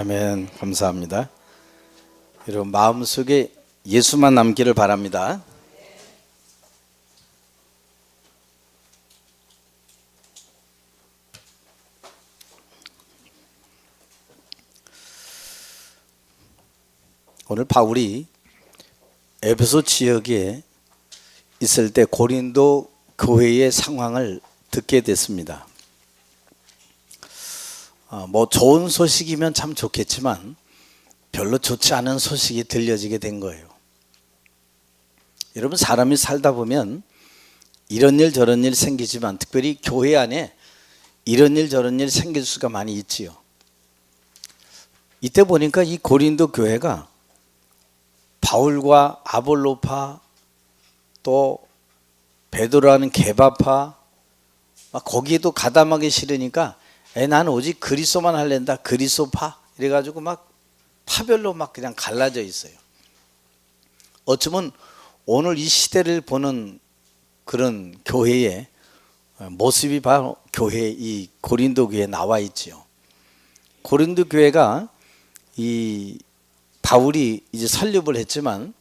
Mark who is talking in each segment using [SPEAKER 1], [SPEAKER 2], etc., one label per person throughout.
[SPEAKER 1] 아멘. 감사합니다. 여러분 마음속에 예수만 남기를 바랍니다. 오늘 바울이 에베소 지역에 있을 때 고린도 교회의 상황을 듣게 됐습니다. 어, 뭐 좋은 소식이면 참 좋겠지만 별로 좋지 않은 소식이 들려지게 된 거예요. 여러분 사람이 살다 보면 이런 일 저런 일 생기지만 특별히 교회 안에 이런 일 저런 일 생길 수가 많이 있지요. 이때 보니까 이 고린도 교회가 바울과 아볼로파 또 베드로라는 개바파 막 거기에도 가담하기 싫으니까 에, 나는 오직 그리스도만 할랜다 그리스도파 이래가지고 막 파별로 막 그냥 갈라져 있어요. 어쩌면 오늘 이 시대를 보는 그런 교회의 모습이 바로 교회 이 고린도 교회에 나와 있지요. 고린도 교회가 이 바울이 이제 설립을 했지만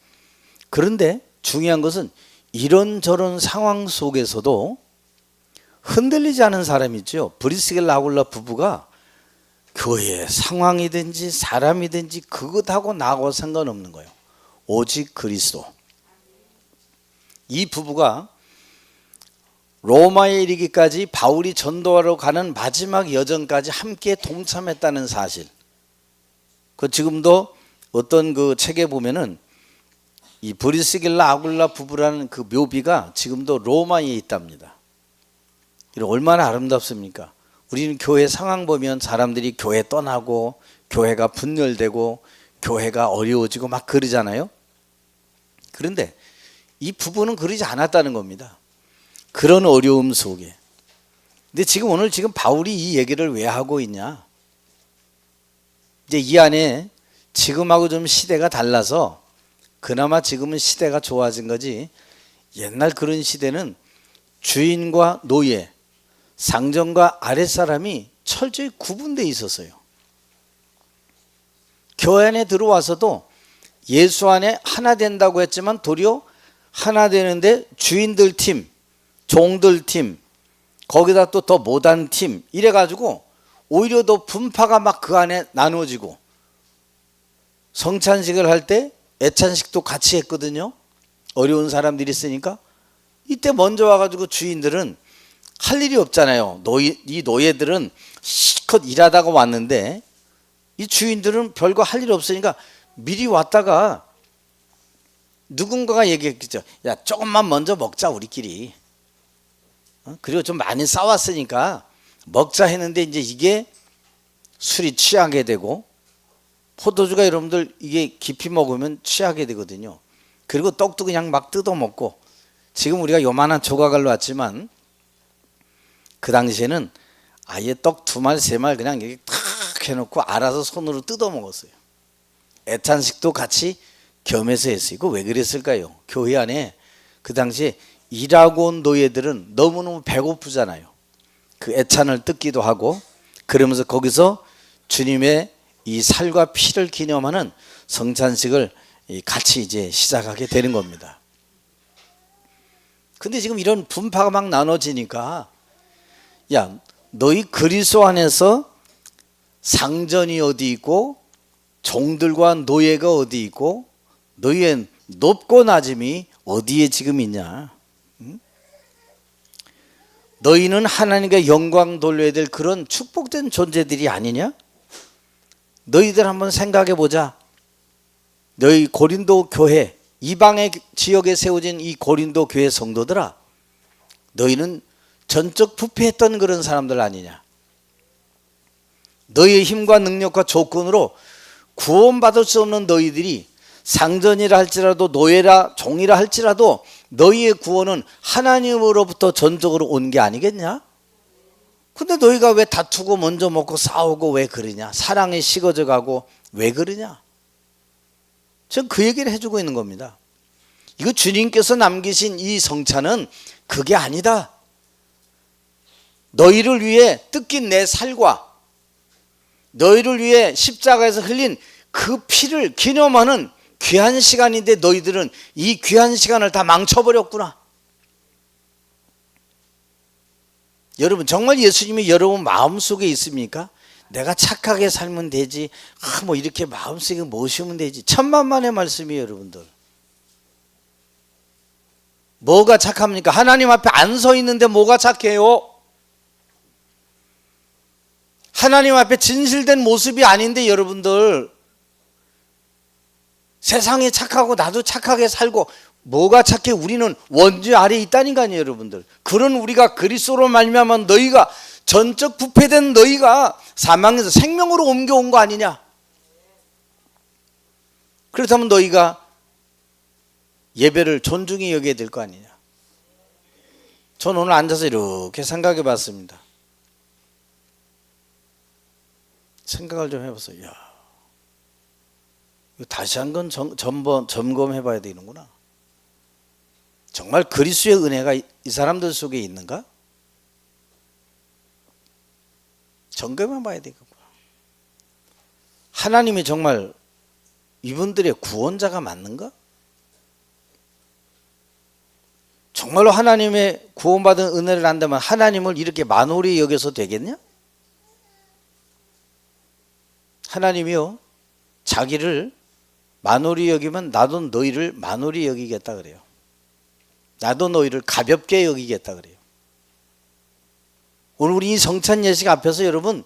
[SPEAKER 1] 그런데 중요한 것은 이런저런 상황 속에서도 흔들리지 않은 사람이 있죠. 브리스겔 라굴라 부부가 교회 상황이든지 사람이든지 그것하고 나하고 상관없는 거예요. 오직 그리스도. 이 부부가 로마에 이르기까지 바울이 전도하러 가는 마지막 여정까지 함께 동참했다는 사실. 그 지금도 어떤 그 책에 보면은 이 브리스길라 아굴라 부부라는 그 묘비가 지금도 로마에 있답니다. 얼마나 아름답습니까? 우리는 교회 상황 보면 사람들이 교회 떠나고 교회가 분열되고 교회가 어려워지고 막 그러잖아요. 그런데 이 부부는 그러지 않았다는 겁니다. 그런 어려움 속에. 근데 지금 오늘 지금 바울이 이 얘기를 왜 하고 있냐? 이제 이 안에 지금하고 좀 시대가 달라서 그나마 지금은 시대가 좋아진 거지 옛날 그런 시대는 주인과 노예, 상정과 아랫사람이 철저히 구분되어 있었어요. 교회 안에 들어와서도 예수 안에 하나 된다고 했지만 도리어 하나 되는데 주인들 팀, 종들 팀, 거기다 또 더 못한 팀 이래가지고 오히려 더 분파가 막 그 안에 나누어지고 성찬식을 할 때 애찬식도 같이 했거든요. 어려운 사람들이 있으니까 이때 먼저 와가지고 주인들은 할 일이 없잖아요. 노예, 이 노예들은 실컷 일하다가 왔는데 이 주인들은 별거 할 일 없으니까 미리 왔다가 누군가가 얘기했겠죠. 야 조금만 먼저 먹자 우리끼리. 어? 그리고 좀 많이 싸웠으니까 먹자 했는데 이제 이게 술이 취하게 되고 포도주가 여러분들 이게 깊이 먹으면 취하게 되거든요. 그리고 떡도 그냥 막 뜯어 먹고 지금 우리가 요만한 조각을 놨지만 그 당시에는 아예 떡 두 말 세 말 그냥 이렇게 탁 해놓고 알아서 손으로 뜯어 먹었어요. 애탄식도 같이 겸해서 했어요. 이거 왜 그랬을까요? 교회 안에 그 당시에 일하고 온 노예들은 너무너무 배고프잖아요. 그 애찬을 뜯기도 하고 그러면서 거기서 주님의 이 살과 피를 기념하는 성찬식을 같이 이제 시작하게 되는 겁니다. 근데 지금 이런 분파가 막 나눠지니까 야 너희 그리스도 안에서 상전이 어디 있고 종들과 노예가 어디 있고 너희의 높고 낮음이 어디에 지금 있냐? 응? 너희는 하나님께 영광 돌려야 될 그런 축복된 존재들이 아니냐? 너희들 한번 생각해 보자. 너희 고린도 교회 이방의 지역에 세워진 이 고린도 교회 성도들아, 너희는 전적 부패했던 그런 사람들 아니냐? 너희의 힘과 능력과 조건으로 구원받을 수 없는 너희들이 상전이라 할지라도 노예라 종이라 할지라도 너희의 구원은 하나님으로부터 전적으로 온 게 아니겠냐? 근데 너희가 왜 다투고 먼저 먹고 싸우고 왜 그러냐? 사랑이 식어져 가고 왜 그러냐? 전 그 얘기를 해주고 있는 겁니다. 이거 주님께서 남기신 이 성찬은 그게 아니다. 너희를 위해 뜯긴 내 살과 너희를 위해 십자가에서 흘린 그 피를 기념하는 귀한 시간인데 너희들은 이 귀한 시간을 다 망쳐버렸구나. 여러분 정말 예수님이 여러분 마음속에 있습니까? 내가 착하게 살면 되지. 아, 뭐 이렇게 마음속에 모시면 되지. 천만만의 말씀이에요, 여러분들. 뭐가 착합니까? 하나님 앞에 안 서 있는데 뭐가 착해요? 하나님 앞에 진실된 모습이 아닌데 여러분들 세상에 착하고 나도 착하게 살고 뭐가 착해? 우리는 원죄 아래 있다니까요 여러분들? 그런 우리가 그리스도로 말미암아 너희가 전적 부패된 너희가 사망에서 생명으로 옮겨온 거 아니냐? 그렇다면 너희가 예배를 존중히 여겨야 될 거 아니냐? 저는 오늘 앉아서 이렇게 생각해 봤습니다 생각을 좀 해봤어요 야, 다시 한번 점검, 점검해 봐야 되는구나 정말 그리스도의 은혜가 이, 이 사람들 속에 있는가? 점검해 봐야 되겠구나. 하나님이 정말 이분들의 구원자가 맞는가? 정말로 하나님의 구원받은 은혜를 안다면 하나님을 이렇게 만홀히 여겨서 되겠냐? 하나님이요 자기를 만홀히 여기면 나도 너희를 만홀히 여기겠다 그래요. 나도 너희를 가볍게 여기겠다 그래요. 오늘 우리 이 성찬 예식 앞에서 여러분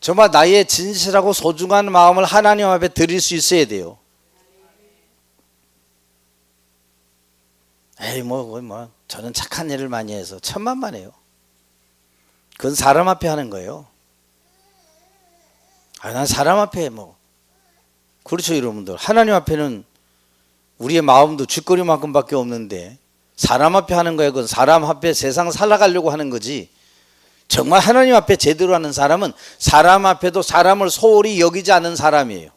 [SPEAKER 1] 정말 나의 진실하고 소중한 마음을 하나님 앞에 드릴 수 있어야 돼요. 에이 뭐, 뭐, 뭐 저는 착한 일을 많이 해서 천만만해요. 그건 사람 앞에 하는 거예요. 아, 난 사람 앞에 뭐. 그렇죠 여러분들. 하나님 앞에는 우리의 마음도 쥐꼬리만큼밖에 없는데 사람 앞에 하는 거야. 그건 사람 앞에 세상 살아가려고 하는 거지. 정말 하나님 앞에 제대로 하는 사람은 사람 앞에도 사람을 소홀히 여기지 않는 사람이에요.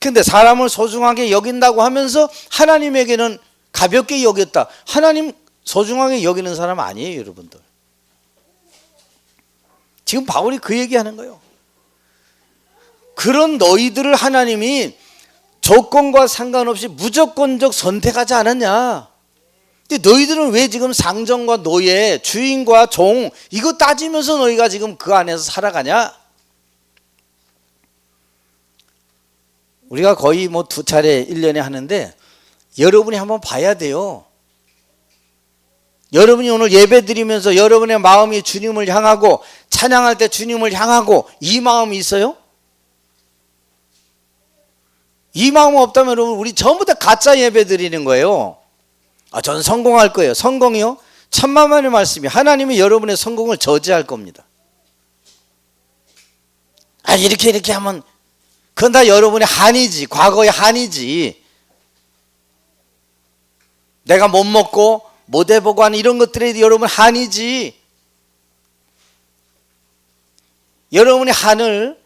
[SPEAKER 1] 근데 사람을 소중하게 여긴다고 하면서 하나님에게는 가볍게 여겼다. 하나님 소중하게 여기는 사람 아니에요 여러분들 지금 바울이 그 얘기하는 거예요. 그런 너희들을 하나님이 조건과 상관없이 무조건적 선택하지 않았냐? 근데 너희들은 왜 지금 상정과 노예, 주인과 종 이거 따지면서 너희가 지금 그 안에서 살아가냐? 우리가 거의 뭐 두 차례 1년에 하는데 여러분이 한번 봐야 돼요. 여러분이 오늘 예배 드리면서 여러분의 마음이 주님을 향하고 찬양할 때 주님을 향하고 이 마음이 있어요? 이 마음 없다면 여러분 우리 전부 다 가짜 예배 드리는 거예요. 아, 저는 성공할 거예요. 성공이요? 천만만의 말씀이 하나님이 여러분의 성공을 저지할 겁니다. 아, 이렇게 이렇게 하면 그건 다 여러분의 한이지. 과거의 한이지. 내가 못 먹고 하는 이런 것들이 여러분 한이지. 여러분의 한을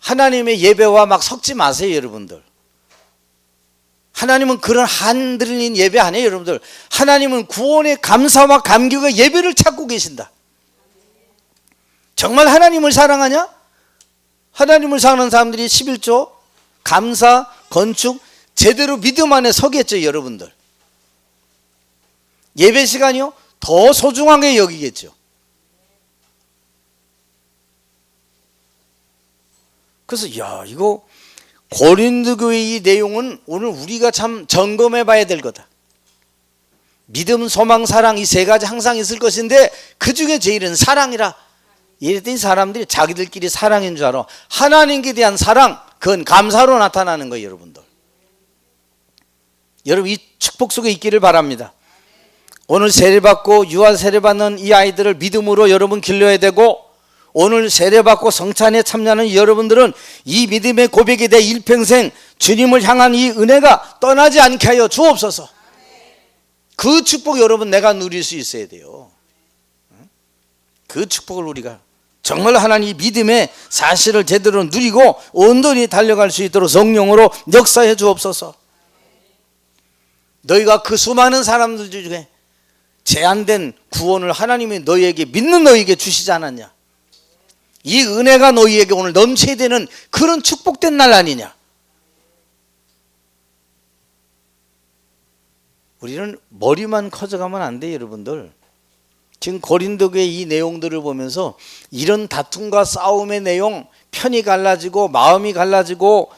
[SPEAKER 1] 하나님의 예배와 막 섞지 마세요, 여러분들. 하나님은 그런 한 들린 예배 아니에요, 여러분들. 하나님은 구원의 감사와 감격의 예배를 찾고 계신다. 정말 하나님을 사랑하냐? 하나님을 사랑하는 사람들이 11조, 감사, 건축, 제대로 믿음 안에 서겠죠, 여러분들. 예배 시간이요? 더 소중하게 여기겠죠. 그래서 야 이거 고린도 교회 이 내용은 오늘 우리가 참 점검해 봐야 될 거다. 믿음, 소망, 사랑 이 세 가지 항상 있을 것인데 그 중에 제일은 사랑이라. 이랬더니 사람들이 자기들끼리 사랑인 줄 알아. 하나님께 대한 사랑, 그건 감사로 나타나는 거예요, 여러분들. 여러분 이 축복 속에 있기를 바랍니다. 오늘 세례받고 유아 세례받는 이 아이들을 믿음으로 여러분 길러야 되고 오늘 세례받고 성찬에 참여하는 여러분들은 이 믿음의 고백이 내 일평생 주님을 향한 이 은혜가 떠나지 않게 하여 주옵소서. 그 축복 여러분 내가 누릴 수 있어야 돼요. 그 축복을 우리가 정말 하나님 믿음의 사실을 제대로 누리고 온전히 달려갈 수 있도록 성령으로 역사해 주옵소서. 너희가 그 수많은 사람들 중에 제한된 구원을 하나님이 너희에게 믿는 너희에게 주시지 않았냐? 이 은혜가 너희에게 오늘 넘쳐야 되는 그런 축복된 날 아니냐? 우리는 머리만 커져가면 안 돼, 여러분들. 지금 고린도교의 이 내용들을 보면서 이런 다툼과 싸움의 내용, 편이 갈라지고 마음이 갈라지고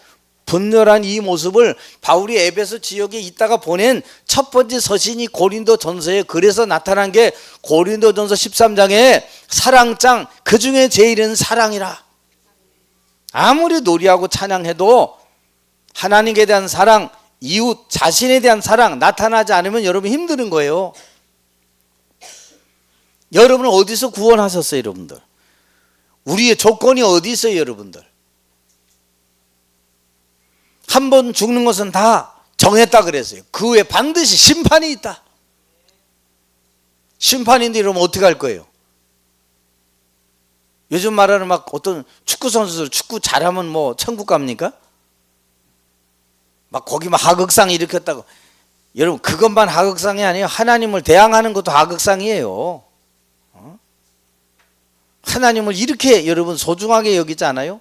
[SPEAKER 1] 분열한 이 모습을 바울이 에베소 지역에 있다가 보낸 첫 번째 서신이 고린도 전서에 그래서 나타난 게 고린도 전서 13장에 사랑장 그 중에 제일은 사랑이라. 아무리 노래하고 찬양해도 하나님에 대한 사랑, 이웃 자신에 대한 사랑 나타나지 않으면 여러분 힘드는 거예요. 여러분은 어디서 구원하셨어요, 여러분들? 우리의 조건이 어디 있어요, 여러분들? 한 번 죽는 것은 다 정했다 그랬어요. 그 후에 반드시 심판이 있다. 심판인데 이러면 어떻게 할 거예요? 요즘 말하는 막 어떤 축구 선수들 축구 잘하면 뭐 천국 갑니까? 막 거기 막 하극상 일으켰다고. 여러분 그것만 하극상이 아니에요. 하나님을 대항하는 것도 하극상이에요. 어? 하나님을 이렇게 여러분 소중하게 여기지 않아요?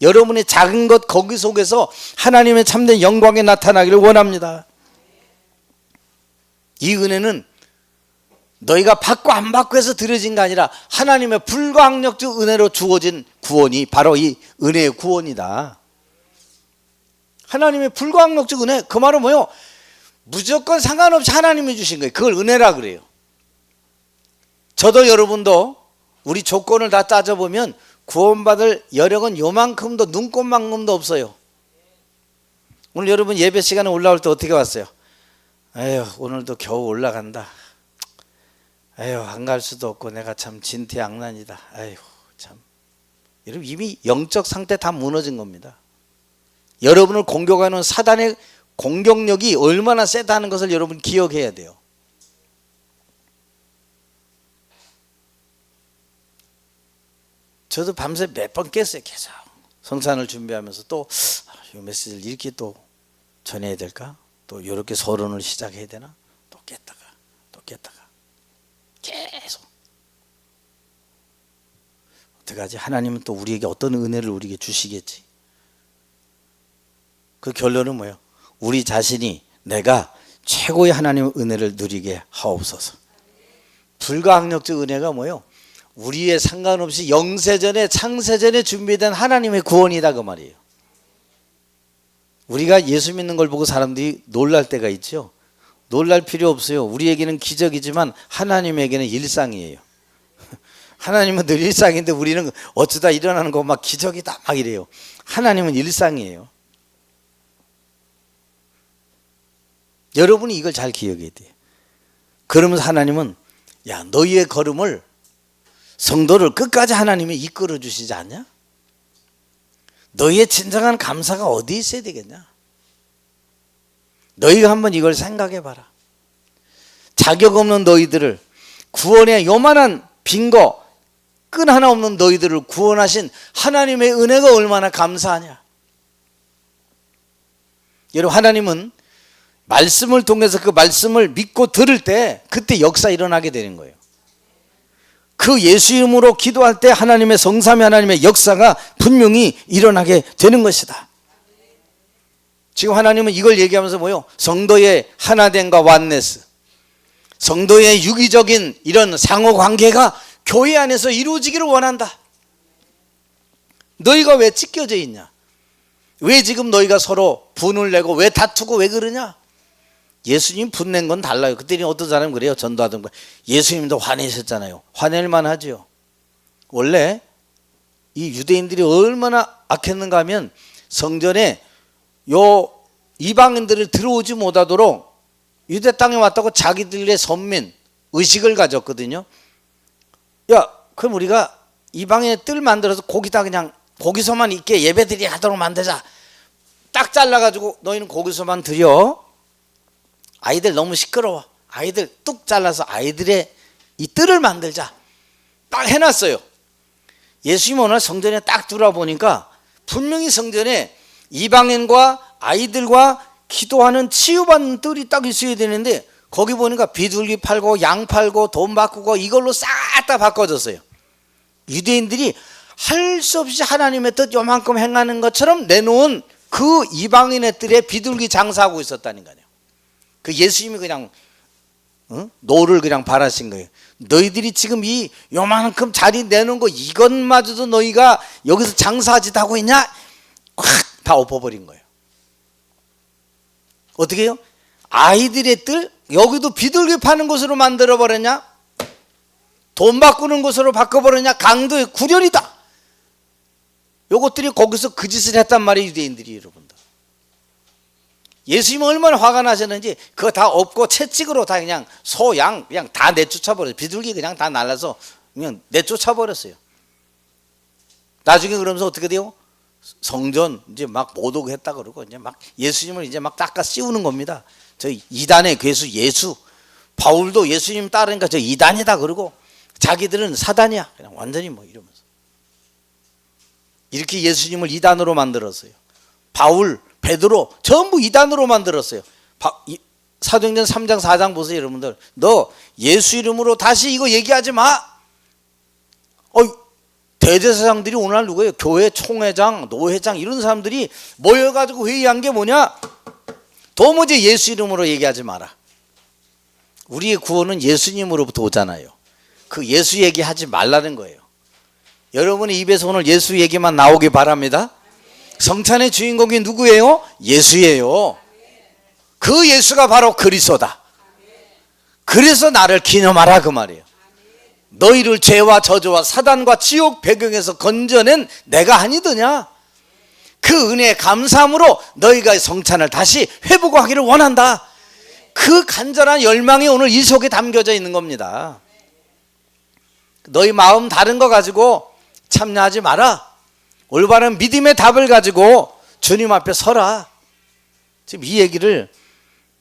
[SPEAKER 1] 여러분의 작은 것 거기 속에서 하나님의 참된 영광이 나타나기를 원합니다. 이 은혜는 너희가 받고 안 받고 해서 들어진 게 아니라 하나님의 불가항력적 은혜로 주어진 구원이 바로 이 은혜의 구원이다. 하나님의 불가항력적 은혜 그 말은 뭐요? 무조건 상관없이 하나님이 주신 거예요. 그걸 은혜라 그래요. 저도 여러분도 우리 조건을 다 따져보면 구원받을 여력은 요만큼도 눈꼽만큼도 없어요. 오늘 여러분 예배 시간에 올라올 때 어떻게 왔어요? 에휴 오늘도 겨우 올라간다. 에휴 안 갈 수도 없고 내가 참 진퇴양난이다. 에휴 참 여러분 이미 영적 상태 다 무너진 겁니다. 여러분을 공격하는 사단의 공격력이 얼마나 세다는 것을 여러분 기억해야 돼요. 저도 밤새 몇 번 깼어요. 계속 성산을 준비하면서 또이 아, 메시지를 이렇게 또 전해야 될까? 또 이렇게 서론을 시작해야 되나? 또 깼다가 또 깼다가 계속 어떡하지? 하나님은 또 우리에게 어떤 은혜를 우리에게 주시겠지? 그 결론은 뭐예요? 우리 자신이 내가 최고의 하나님의 은혜를 누리게 하옵소서. 불가항력적 은혜가 뭐예요? 우리의 상관없이 영세전에 창세전에 준비된 하나님의 구원이다 그 말이에요. 우리가 예수 믿는 걸 보고 사람들이 놀랄 때가 있죠. 놀랄 필요 없어요. 우리에게는 기적이지만 하나님에게는 일상이에요. 하나님은 늘 일상인데 우리는 어쩌다 일어나는 거 막 기적이다 막 이래요. 하나님은 일상이에요. 여러분이 이걸 잘 기억해야 돼요. 그러면서 하나님은 야 너희의 걸음을 성도를 끝까지 하나님이 이끌어 주시지 않냐? 너희의 진정한 감사가 어디 있어야 되겠냐? 너희가 한번 이걸 생각해 봐라. 자격 없는 너희들을 구원의 요만한 빈거 끈 하나 없는 너희들을 구원하신 하나님의 은혜가 얼마나 감사하냐? 여러분 하나님은 말씀을 통해서 그 말씀을 믿고 들을 때 그때 역사 일어나게 되는 거예요. 그 예수 이름으로 기도할 때 하나님의 성삼위 하나님의 역사가 분명히 일어나게 되는 것이다. 지금 하나님은 이걸 얘기하면서 뭐요? 성도의 하나됨과 완네스, 성도의 유기적인 이런 상호 관계가 교회 안에서 이루어지기를 원한다. 너희가 왜 찢겨져 있냐? 왜 지금 너희가 서로 분을 내고 왜 다투고 왜 그러냐? 예수님 분낸 건 달라요. 그때는 어떤 사람이 그래요. 전도하던 거. 예수님도 화내셨잖아요. 화낼만 하죠. 원래 이 유대인들이 얼마나 악했는가 하면 성전에 요 이방인들을 들어오지 못하도록 유대 땅에 왔다고 자기들의 선민 의식을 가졌거든요. 야, 그럼 우리가 이방인의 뜰 만들어서 거기다 그냥 거기서만 있게 예배드리 하도록 만들자. 딱 잘라가지고 너희는 거기서만 드려. 아이들 너무 시끄러워. 아이들 뚝 잘라서 아이들의 이 뜰을 만들자. 딱 해놨어요. 예수님 오늘 성전에 딱 들어보니까 분명히 성전에 이방인과 아이들과 기도하는 치유받는 뜰이 딱 있어야 되는데 거기 보니까 비둘기 팔고 양 팔고 돈 바꾸고 이걸로 싹 다 바꿔줬어요. 유대인들이 할 수 없이 하나님의 뜻 요만큼 행하는 것처럼 내놓은 그 이방인의 뜰에 비둘기 장사하고 있었다는 거예요. 그 예수님이 그냥 어? 노를 그냥 바라신 거예요. 너희들이 지금 이 요만큼 자리 내놓은 거 이것마저도 너희가 여기서 장사하지 하고 있냐? 확 다 엎어버린 거예요. 어떻게 해요? 아이들의 뜰 여기도 비둘기 파는 곳으로 만들어 버렸냐? 돈 바꾸는 곳으로 바꿔버렸냐? 강도의 구렬이다. 요것들이 거기서 그 짓을 했단 말이에요 유대인들이 여러분들. 예수님은 얼마나 화가 나셨는지 그거 다 없고 채찍으로 다 그냥 소, 양 그냥 다 내쫓아 버렸어요. 비둘기 그냥 다 날라서 그냥 내쫓아 버렸어요. 나중에 그러면서 어떻게 돼요? 성전 이제 막 모독했다 그러고 이제 막 예수님을 이제 막 닦아 씌우는 겁니다. 저 이단의 괴수 예수 바울도 예수님 따르니까 저 이단이다 그러고 자기들은 사단이야 그냥 완전히 뭐 이러면서 이렇게 예수님을 이단으로 만들었어요. 바울, 베드로 전부 이단으로 만들었어요. 사도행전 3장 4장 보세요 여러분들. 너 예수 이름으로 다시 이거 얘기하지 마. 어 대제사장들이 오늘 누구예요? 교회 총회장, 노회장 이런 사람들이 모여 가지고 회의한 게 뭐냐? 도무지 예수 이름으로 얘기하지 마라. 우리의 구원은 예수님으로부터 오잖아요. 그 예수 얘기하지 말라는 거예요. 여러분의 입에서 오늘 예수 얘기만 나오기 바랍니다. 성찬의 주인공이 누구예요? 예수예요. 그 예수가 바로 그리스도다. 그래서 나를 기념하라 그 말이에요. 너희를 죄와 저주와 사단과 지옥 배경에서 건져낸 내가 아니더냐? 그 은혜의 감사함으로 너희가 성찬을 다시 회복하기를 원한다. 그 간절한 열망이 오늘 이 속에 담겨져 있는 겁니다. 너희 마음 다른 거 가지고 참여하지 마라. 올바른 믿음의 답을 가지고 주님 앞에 서라. 지금 이 얘기를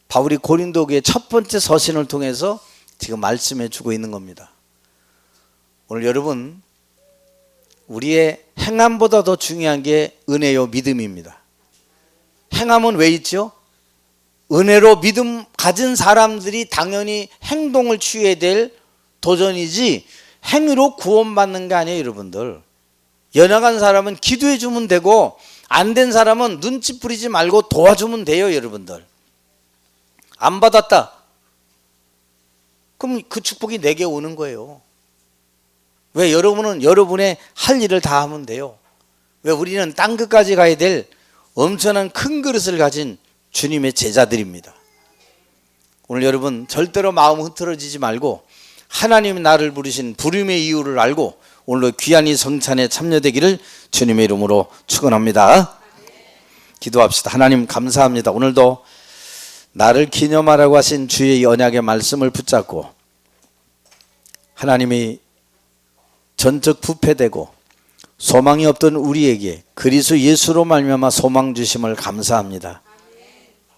[SPEAKER 1] 바울이 고린도교의 첫 번째 서신을 통해서 지금 말씀해 주고 있는 겁니다. 오늘 여러분 우리의 행함보다 더 중요한 게 은혜요 믿음입니다. 행함은 왜 있죠? 은혜로 믿음 가진 사람들이 당연히 행동을 취해야 될 도전이지 행위로 구원받는 게 아니에요, 여러분들. 연약한 사람은 기도해 주면 되고 안 된 사람은 눈치 뿌리지 말고 도와주면 돼요, 여러분들. 안 받았다. 그럼 그 축복이 내게 오는 거예요. 왜 여러분은 여러분의 할 일을 다 하면 돼요. 왜 우리는 땅 끝까지 가야 될 엄청난 큰 그릇을 가진 주님의 제자들입니다. 오늘 여러분 절대로 마음 흐트러지지 말고 하나님이 나를 부르신 부름의 이유를 알고 오늘도 귀한 이 성찬에 참여되기를 주님의 이름으로 축원합니다. 기도합시다. 하나님 감사합니다. 오늘도 나를 기념하라고 하신 주의 언약의 말씀을 붙잡고 하나님이 전적 부패되고 소망이 없던 우리에게 그리스도 예수로 말미암아 소망 주심을 감사합니다.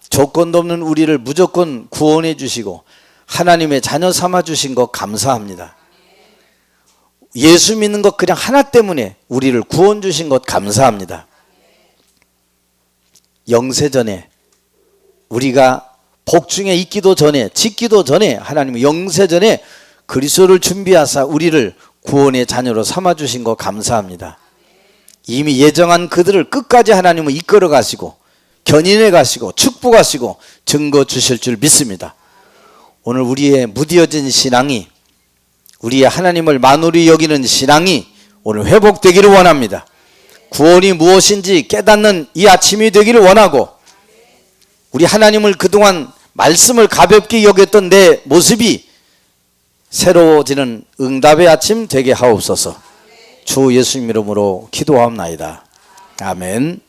[SPEAKER 1] 조건도 없는 우리를 무조건 구원해 주시고 하나님의 자녀 삼아 주신 것 감사합니다. 예수 믿는 것 그냥 하나 때문에 우리를 구원 주신 것 감사합니다. 영세전에 우리가 복중에 있기도 전에 짓기도 전에 하나님 영세전에 그리스도를 준비하사 우리를 구원의 자녀로 삼아 주신 것 감사합니다. 이미 예정한 그들을 끝까지 하나님은 이끌어 가시고 견인해 가시고 축복하시고 증거 주실 줄 믿습니다. 오늘 우리의 무디어진 신앙이 우리의 하나님을 만홀히 여기는 신앙이 오늘 회복되기를 원합니다. 구원이 무엇인지 깨닫는 이 아침이 되기를 원하고 우리 하나님을 그동안 말씀을 가볍게 여겼던 내 모습이 새로워지는 응답의 아침 되게 하옵소서. 주 예수님 이름으로 기도하옵나이다. 아멘.